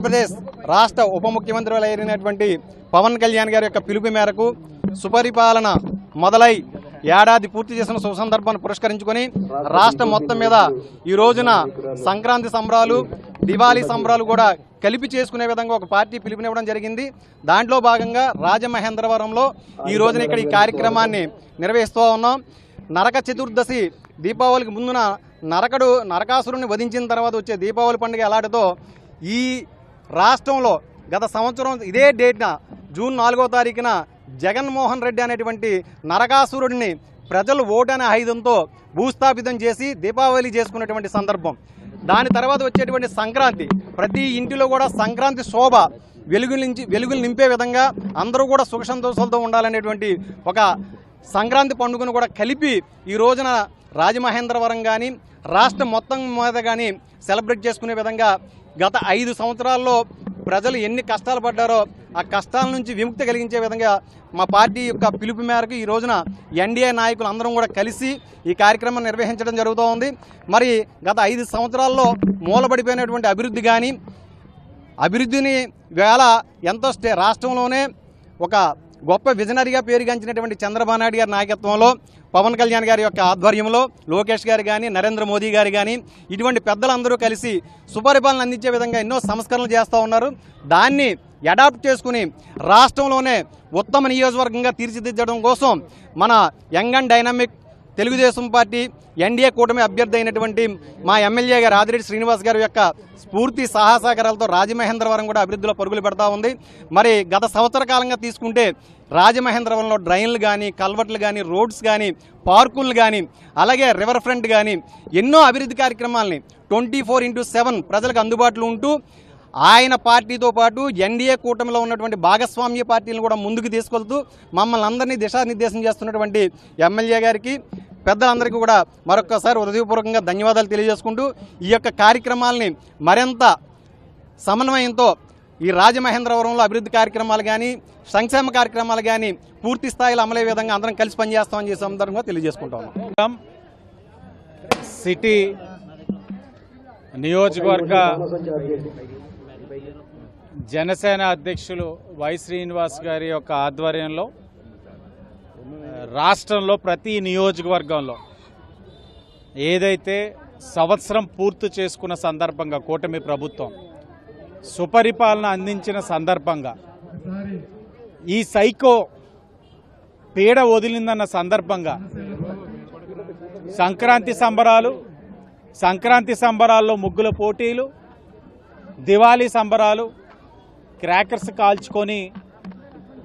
ఆంధ్రప్రదేశ్ రాష్ట్ర ఉప ముఖ్యమంత్రి అయినటువంటి పవన్ కళ్యాణ్ గారి యొక్క పిలుపు మేరకు సుపరిపాలన మొదలై ఏడాది పూర్తి చేసిన సుసందర్భాన్ని సందర్భాన్ని పురస్కరించుకొని రాష్ట్రం మొత్తం మీద ఈ రోజున సంక్రాంతి సంబరాలు దివాళీ సంబరాలు కూడా కలిపి చేసుకునే విధంగా ఒక పార్టీ పిలుపునివ్వడం జరిగింది. దాంట్లో భాగంగా రాజమహేంద్రవరంలో ఈ రోజున ఇక్కడ ఈ కార్యక్రమాన్ని నిర్వహిస్తూ ఉన్నాం. నరక చతుర్దశి దీపావళికి ముందున నరకడు నరకాసురుని వధించిన తర్వాత వచ్చే దీపావళి పండుగ ఎలాంటిదో ఈ రాష్ట్రంలో గత సంవత్సరం ఇదే డేట్న జూన్ నాలుగో తారీఖున జగన్మోహన్ రెడ్డి అనేటువంటి నరకాసురుడిని ప్రజలు ఓటనే ఆయుధంతో భూస్థాపితం చేసి దీపావళి చేసుకున్నటువంటి సందర్భం. దాని తర్వాత వచ్చేటువంటి సంక్రాంతి. ప్రతి ఇంటిలో కూడా సంక్రాంతి శోభ వెలుగులు నుంచి వెలుగులు నింపే విధంగా అందరూ కూడా సుఖ సంతోషాలతో ఉండాలనేటువంటి ఒక సంక్రాంతి పండుగను కూడా కలిపి ఈ రోజున రాజమహేంద్రవరం కానీ రాష్ట్రం మొత్తం మీద కానీ సెలబ్రేట్ చేసుకునే విధంగా గత ఐదు సంవత్సరాల్లో ప్రజలు ఎన్ని కష్టాలు పడ్డారో ఆ కష్టాల నుంచి విముక్తి కలిగించే విధంగా మా పార్టీ యొక్క పిలుపు మేరకు ఈ రోజున ఎన్డీఏ నాయకులు అందరం కూడా కలిసి ఈ కార్యక్రమం నిర్వహించడం జరుగుతూ ఉంది. మరి గత ఐదు సంవత్సరాల్లో మూలబడిపోయినటువంటి అభివృద్ధి కానీ అభివృద్ధిని వేళ ఎంతో స్టే రాష్ట్రంలోనే ఒక గొప్ప విజనరీగా పేరుగాంచినటువంటి చంద్రబాబు నాయుడు గారి నాయకత్వంలో పవన్ కళ్యాణ్ గారి యొక్క ఆధ్వర్యంలో లోకేష్ గారు కానీ నరేంద్ర మోదీ గారు కానీ ఇటువంటి పెద్దలందరూ కలిసి సుపరిపాలన అందించే విధంగా ఎన్నో సంస్కరణలు చేస్తూ ఉన్నారు. దాన్ని అడాప్ట్ చేసుకుని రాష్ట్రంలోనే ఉత్తమ నియోజకవర్గంగా తీర్చిదిద్దడం కోసం మన young and dynamic Telugu Desam party NDA కూటమి అభ్యర్థి అయినటువంటి మా ఎమ్మెల్యే గారు ఆదిరెడ్డి శ్రీనివాస్ గారి యొక్క స్ఫూర్తి సహాసహకారాలతో రాజమహేంద్రవరం కూడా అభివృద్ధిలో పరుగులు పెడతా ఉంది. మరి గత సంవత్సర కాలంగా తీసుకుంటే రాజమహేంద్రవరంలో డ్రైన్లు కానీ కల్వర్ట్లు కానీ రోడ్స్ కానీ పార్కులు కానీ అలాగే రివర్ ఫ్రంట్ కానీ ఎన్నో అభివృద్ధి కార్యక్రమాలని ట్వంటీ ఫోర్ ఇంటూ సెవెన్ ప్రజలకు అందుబాటులో ఉంటూ ఆయన పార్టీతో పాటు ఎన్డీఏ కూటమిలో ఉన్నటువంటి భాగస్వామ్య పార్టీలను కూడా ముందుకు తీసుకెళ్తూ మమ్మల్ని అందరినీ దిశానిర్దేశం చేస్తున్నటువంటి ఎమ్మెల్యే గారికి పెద్దలందరికీ కూడా మరొకసారి హృదయపూర్వకంగా ధన్యవాదాలు తెలియజేసుకుంటూ ఈ యొక్క కార్యక్రమాలని మరింత సమన్వయంతో ఈ రాజమహేంద్రవరంలో అభివృద్ధి కార్యక్రమాలు కానీ సంక్షేమ కార్యక్రమాలు కానీ పూర్తి స్థాయిలో అమలయ్యే విధంగా అందరం కలిసి పనిచేస్తామని చేసే సందర్భంగా తెలియజేసుకుంటాం సిటీ నియోజకవర్గ జనసేన అధ్యక్షులు వై శ్రీనివాస్ గారి యొక్క ఆధ్వర్యంలో రాష్ట్రంలో ప్రతి నియోజకవర్గంలో ఏదైతే సంవత్సరం పూర్తి చేసుకున్న సందర్భంగా కూటమి ప్రభుత్వం సుపరిపాలన అందించిన సందర్భంగా ఈ సైకో పీడ వదిలిందన్న సందర్భంగా సంక్రాంతి సంబరాలు సంక్రాంతి సంబరాల్లో ముగ్గుల పోటీలు దివాళీ సంబరాలు క్రాకర్స్ కాల్చుకొని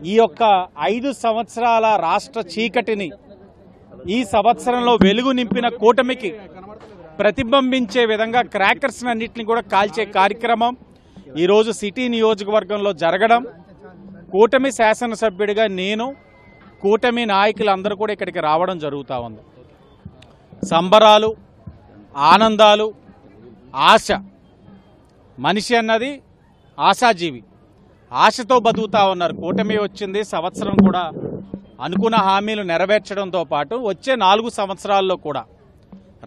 ఈ యొక్క ఐదు సంవత్సరాల రాష్ట్ర చీకటిని ఈ సంవత్సరంలో వెలుగు నింపిన కూటమికి ప్రతిబింబించే విధంగా క్రాకర్స్ అన్నింటిని కూడా కాల్చే కార్యక్రమం ఈరోజు సిటీ నియోజకవర్గంలో జరగడం. కూటమి శాసనసభ్యుడిగా నేను కూటమి నాయకులందరూ కూడా ఇక్కడికి రావడం జరుగుతూ ఉంది. సంబరాలు ఆనందాలు ఆశ. మనిషి అన్నది ఆశాజీవి. ఆశతో బతుకుతా ఉన్నారు. కూటమి వచ్చింది సంవత్సరం కూడా అనుకున్న హామీలు నెరవేర్చడంతో పాటు వచ్చే నాలుగు సంవత్సరాల్లో కూడా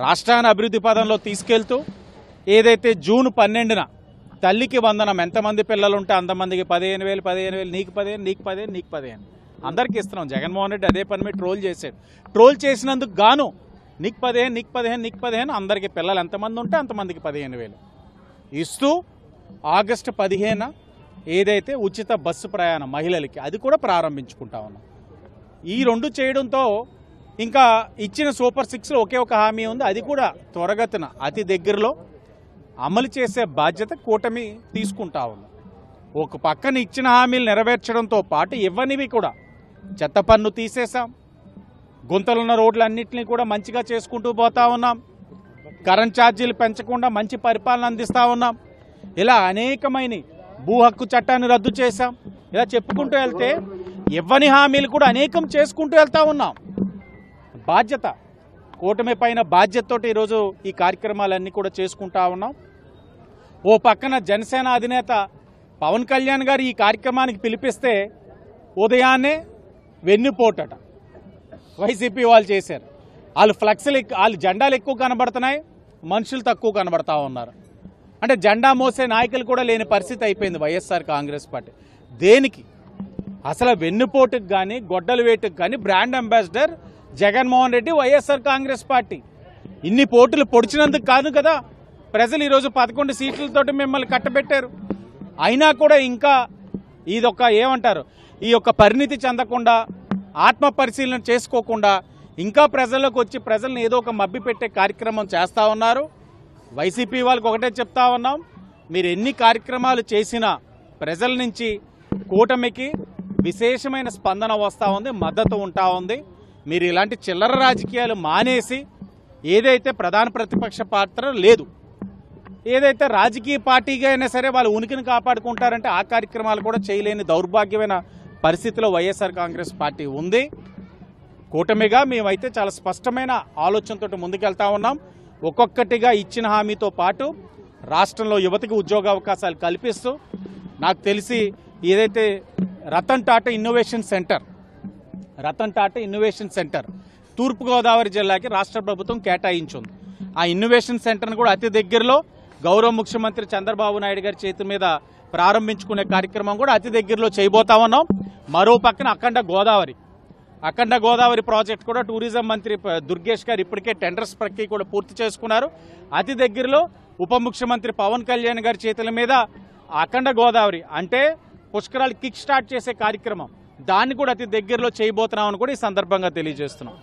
రాష్ట్రాన్ని అభివృద్ధి పదంలో తీసుకెళ్తూ ఏదైతే జూన్ పన్నెండున తల్లికి వందనం ఎంతమంది పిల్లలు ఉంటే అంతమందికి పదిహేను వేలు పదిహేను వేలు నీకు పదిహేను నీకు పదిహేను నీకు పదిహేను. అందరికీ ఇస్తున్నాం. జగన్మోహన్ రెడ్డి అదే పని మీద ట్రోల్ చేశాడు. ట్రోల్ చేసినందుకు గాను నీకు పదిహేను నీకు పదిహేను నీకు పదిహేను అందరికీ పిల్లలు ఎంతమంది ఉంటే అంతమందికి పదిహేను వేలు. ఇస్తూ ఆగస్టు పదిహేను ఏదైతే ఉచిత బస్సు ప్రయాణం మహిళలకి అది కూడా ప్రారంభించుకుంటా ఉన్నాం. ఈ రెండు చేయడంతో ఇంకా ఇచ్చిన సూపర్ సిక్స్లో ఒకే ఒక హామీ ఉంది. అది కూడా త్వరగతిన అతి దగ్గరలో అమలు చేసే బాధ్యత కూటమి తీసుకుంటా ఉంది. ఒక పక్కన ఇచ్చిన హామీలు నెరవేర్చడంతో పాటు ఇవ్వనివి కూడా చెత్త పన్ను తీసేశాం. గుంతలున్న రోడ్లన్నింటినీ కూడా మంచిగా చేసుకుంటూ పోతా ఉన్నాం. కరెంట్ ఛార్జీలు పెంచకుండా మంచి పరిపాలన అందిస్తూ ఉన్నాం. ఇలా అనేకమైన భూ హక్కు చట్టాన్ని రద్దు చేశాం. ఇలా చెప్పుకుంటూ వెళ్తే ఇవ్వని హామీలు కూడా అనేకం చేసుకుంటూ వెళ్తా ఉన్నాం. బాధ్యత కూటమి పైన బాధ్యతతో ఈరోజు ఈ కార్యక్రమాలన్నీ కూడా చేసుకుంటా ఉన్నాం. ఓ పక్కన జనసేన అధినేత పవన్ కళ్యాణ్ గారు ఈ కార్యక్రమానికి పిలిపిస్తే ఉదయాన్నే వెన్నుపోటట. వైసీపీ వాళ్ళు చేశారు. వాళ్ళు ఫ్లెక్స్లు వాళ్ళు జెండాలు ఎక్కువ కనబడుతున్నాయి మనుషులు తక్కువ కనబడతా ఉన్నారు. అంటే జెండా మోసే నాయకులు కూడా లేని పరిస్థితి అయిపోయింది వైఎస్ఆర్ కాంగ్రెస్ పార్టీ. దేనికి? అసలు వెన్నుపోటుకు కానీ గొడ్డల వేటుకు కానీ brand ambassador Jaganmohan Reddy YSR Congress party. ఇన్ని పోటులు పొడిచినందుకు కాదు కదా ప్రజలు ఈరోజు పదకొండు సీట్లతోటి మిమ్మల్ని కట్టబెట్టారు. అయినా కూడా ఇంకా ఇదొక ఏమంటారు ఈ యొక్క పరిణితి చెందకుండా ఆత్మ పరిశీలన చేసుకోకుండా ఇంకా ప్రజల్లోకి వచ్చి ప్రజల్ని ఏదో ఒక మబ్బి పెట్టే కార్యక్రమం చేస్తూ ఉన్నారు. వైసీపీ వాళ్ళకి ఒకటే చెప్తా ఉన్నాం. మీరు ఎన్ని కార్యక్రమాలు చేసినా ప్రజల నుంచి కూటమికి విశేషమైన స్పందన వస్తూ ఉంది మద్దతు ఉంటా ఉంది. మీరు ఇలాంటి చిల్లర రాజకీయాలు మానేసి ఏదైతే ప్రధాన ప్రతిపక్ష పాత్ర లేదు ఏదైతే రాజకీయ పార్టీగా అయినా సరే వాళ్ళు ఉనికిని కాపాడుకుంటారంటే ఆ కార్యక్రమాలు కూడా చేయలేని దౌర్భాగ్యమైన పరిస్థితిలో వైఎస్ఆర్ కాంగ్రెస్ పార్టీ ఉంది. కూటమిగా మేమైతే చాలా స్పష్టమైన ఆలోచనతో ముందుకెళ్తా ఉన్నాం. ఒక్కొక్కటిగా ఇచ్చిన హామీతో పాటు రాష్ట్రంలో యువతకి ఉద్యోగ అవకాశాలు కల్పిస్తూ నాకు తెలిసి ఏదైతే Ratan Tata innovation centre Ratan Tata innovation centre తూర్పుగోదావరి జిల్లాకి రాష్ట్ర ప్రభుత్వం కేటాయించింది. ఆ ఇన్నోవేషన్ సెంటర్ను కూడా అతి దగ్గరలో గౌరవ ముఖ్యమంత్రి చంద్రబాబు నాయుడు గారి చేతి మీద ప్రారంభించుకునే కార్యక్రమం కూడా అతి దగ్గరలో చేయబోతా ఉన్నాం. మరో పక్కన అఖండ గోదావరి. అఖండ గోదావరి ప్రాజెక్ట్ కూడా టూరిజం మంత్రి దుర్గేష్ గారు ఇప్పటికే టెండర్స్ ప్రక్రియ కూడా పూర్తి చేసుకున్నారు. అతి దగ్గరలో ఉప ముఖ్యమంత్రి పవన్ కళ్యాణ్ గారి చేతుల మీద అఖండ గోదావరి అంటే పుష్కరాలు కిక్ స్టార్ట్ చేసే కార్యక్రమం. దాన్ని కూడా అతి దగ్గరలో చేయబోతున్నామని కూడా ఈ సందర్భంగా తెలియజేస్తున్నాం.